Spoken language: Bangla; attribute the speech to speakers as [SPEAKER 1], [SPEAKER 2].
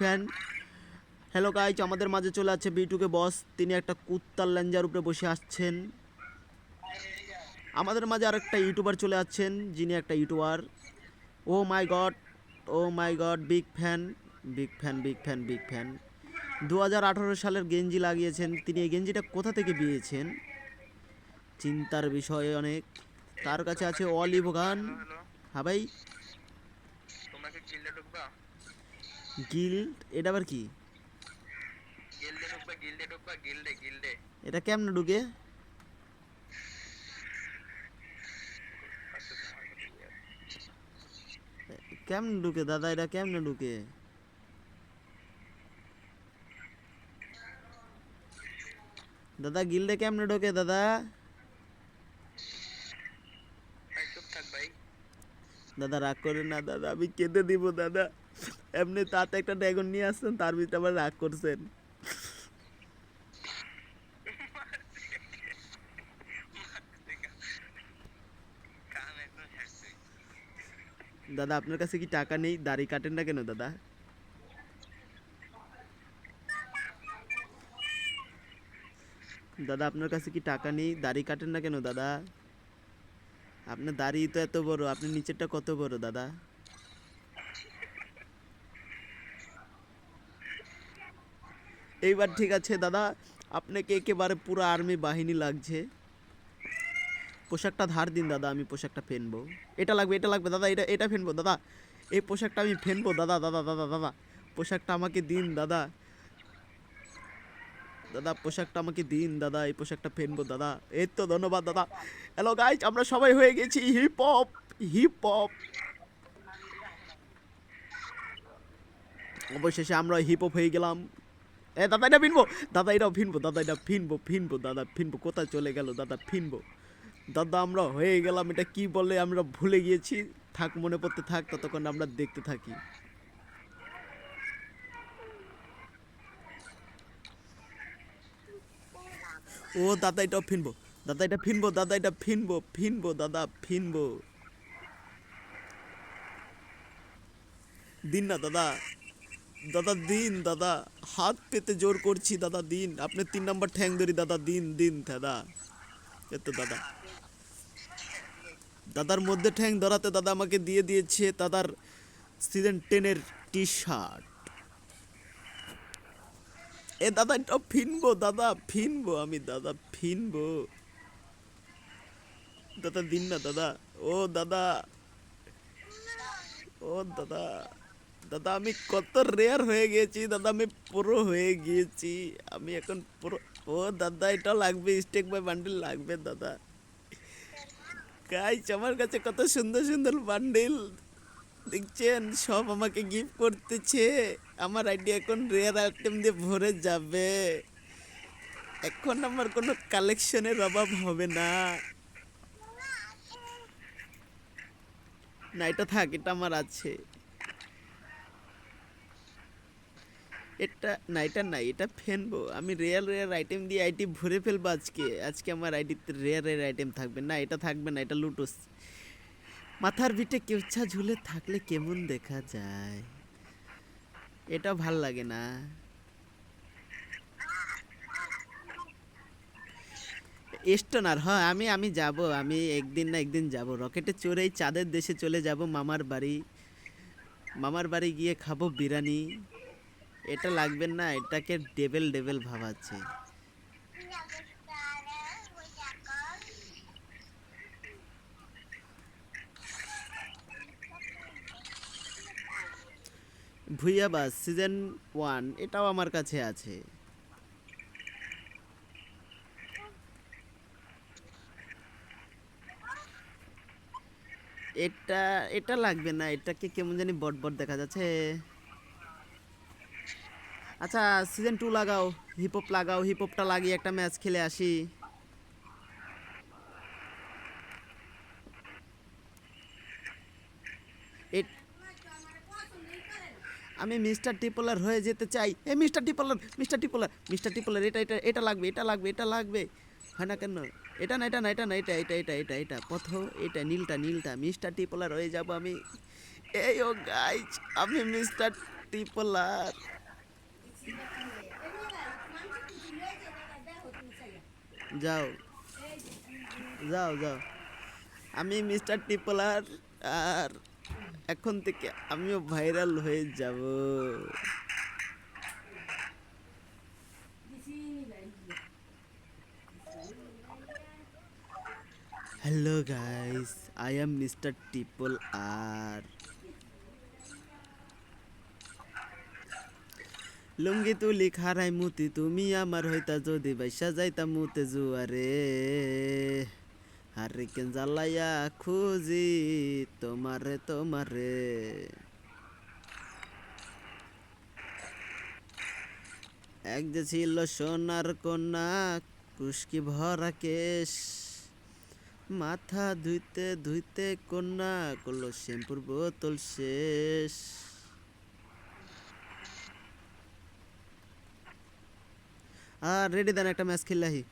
[SPEAKER 1] ফ্যান হ্যালো গাইজ আমাদের মাঝে চলে আছে বিটুকে বস তিনি একটা কুত্তার ল্যাঞ্জার উপরে বসে আসছেন। আমাদের মাঝে আরেকটা ইউটিউবার চলে আসছেন যিনি একটা YouTuber oh my God oh my God big fan big fan big fan big fan দু হাজার আঠারো সালের গেঞ্জি লাগিয়েছেন। তিনি এই গেঞ্জিটা কোথা থেকে পেয়েছেন চিন্তার বিষয় অনেক। তার কাছে আছে অলিভ গান হ্যাঁ ভাই।
[SPEAKER 2] গিল্ড
[SPEAKER 1] এটা আবার কি?
[SPEAKER 2] গিল্ডে ঢুকবা গিল্ডে ঢুকবা গিল্ডে গিল্ডে।
[SPEAKER 1] এটা কেমনে ঢুকে? কেমনে ঢুকে দাদা এটা কেমনে ঢুকে? দাদা গিল্ডে কেমনে ঢোকে দাদা? দাদা রাগ করে না দাদা আমি কেঁদে দিব দাদা। এমনি তাতে একটা ড্রাগন নিয়ে আসছেন, তার ভিতরে আবার রাগ করছেন। দাদা, আপনার কাছে কি টাকা নেই? দাড়ি কাটেন না কেন, দাদা? দাদা, আপনার কাছে কি টাকা নেই? দাড়ি কাটেন না কেন, দাদা? আপনার দাড়ি তো এত বড়, আপনি নিচেরটা কত বড়, দাদা? এইবার ঠিক আছে, দাদা। আপনাকে একেবারে পুরো আর্মি বাহিনী লাগছে। পোশাকটা ধার দিন, দাদা, আমি পোশাকটা ফেনবো। এটা লাগবে এটা লাগবে, দাদা, এটা এটা ফেনবো, দাদা। এই পোশাকটা আমি ফেনবো, দাদা দাদা দাদা দাদা পোশাকটা আমাকে দিন, দাদা। দাদা, পোশাকটা আমাকে দিন, দাদা, এই পোশাকটা ফেনবো, দাদা। এই তো ধন্যবাদ, দাদা। হ্যালো গাইজ আমরা সবাই হয়ে গেছি হিপ হপ হিপ হপ অবশেষে আমরা হিপ হপ হয়ে গেলাম। এ, দাদা, এটা ফিনবো। দাদা, এটাও ফিনবো, দাদা, এটা ফিনবো ফিনবো, দাদা, ফিনবো। কোথায় চলে গেল, দাদা, ফিনবো? দাদা, আমরা হয়ে গেলাম, এটা কি বলে আমরা ভুলে গিয়েছি। থাক, মনে পড়তে থাক, ততক্ষণ আমরা দেখতে থাকি। ও, দাদা, এটাও ফিনবো। দাদা, এটা ফিনবো, দাদা, এটা ফিনবো ফিনবো, দাদা, ফিনবো। দিন না, দাদা। দাদা দিন, দাদা। হাত পেতে জোর করছি, দাদা দিন। আপনি তিন নম্বর ঠ্যাং ধরি, দাদা দিন দিন, দাদা। এত দাদা। দাদার মধ্যে ঠ্যাং ধরাতে দাদা আমাকে দিয়ে দিয়েছে দাদার সিজন টেনের টি শার্ট এ দাদা এটা ফিনবো, দাদা, ফিনবো, আমি দাদা ফিনবো। দাদা দিন না, দাদা। ও দাদা। ও দাদা। দাদা, আমি কত রেয়ার হয়ে গেছি দাদা, আমি পুরো হয়ে গিয়েছি। আমি এখন পুরো ও দাদা, এটা লাগবে স্টেক বাই বান্ডিল লাগবে, দাদা। গাইছ আমার কাছে কত সুন্দর সুন্দর বান্ডিল দেখছেন, সব আমাকে গিফট করতেছে। আমার আইডি এখন রেয়ার আইটেম দিয়ে ভরে যাবে। এখন আমার কোনো কালেকশনের অভাব হবে না। না, এটা থাক, এটা আমার আছে। এটা না, এটা নাই এটা ফেনবো। আমি রেয়ার রেয়ার আইটেম দিয়ে আইটি ভরে ফেলব আজকে। আজকে আমার আইডিতে রেয়ার রেয়ার আইটেম থাকবে। না, এটা থাকবে না, এটা লুটোস। মাথার ভিটে কেউচ্ছা ঝুলে থাকলে কেমন দেখা যায়? এটা ভালো লাগে না। স্টোনার হ্যাঁ আমি আমি যাব, আমি একদিন না একদিন যাব। রকেটে চড়েই চাঁদের দেশে চলে যাব মামার বাড়ি। মামার বাড়ি গিয়ে খাব বিরিয়ানি। এটা লাগবে না, এটাকে ডেবেল ডেবেল ভাবাচ্ছে। ভুইয়া বাস সিজন ওয়ান এটাও আমার কাছে আছে। এটা এটা লাগবে না, এটাকে কেমন জানি বট বট দেখা যাচ্ছে। আচ্ছা সিজন টু লাগাও হিপ হপ লাগাও হিপ হপটা লাগিয়ে একটা ম্যাচ খেলে আসি। আমি মিস্টার টিপলার হয়ে যেতে চাই। এ mister tippler mister tippler mister tippler এটা এটা এটা লাগবে এটা লাগবে এটা লাগবে। হয় না কেন? এটা না এটা না এটা না, এটা এটা এটা এটা এটা প্রথম এটা, নীলটা নীলটা মিস্টার টিপলার হয়ে যাব আমি। এই ও গাইজ আমি মিস্টার ট্রিপল আর যাও। যাও যাও। আমি মিস্টার ট্রিপল আর এখন থেকে আমিও ভাইরাল হয়ে যাব। Hello guys I am mister triple R লুঙ্গি তুলি খারাই মুতি, তুমি আমার হইতা যদি বাইসা যাইতা মুতে জুয়ারে। হারে কেন জ্বালাইয়া খুঁজি তোমারে তোমারে। এক যে ছিল সোনার কন্যা কুস্কি ভরা কেশ। মাথা ধুইতে ধুইতে কন্যা, করল শ্যাম্পুর বোতল শেষ। আর রেডি দেন একটা ম্যাচ খেললাহি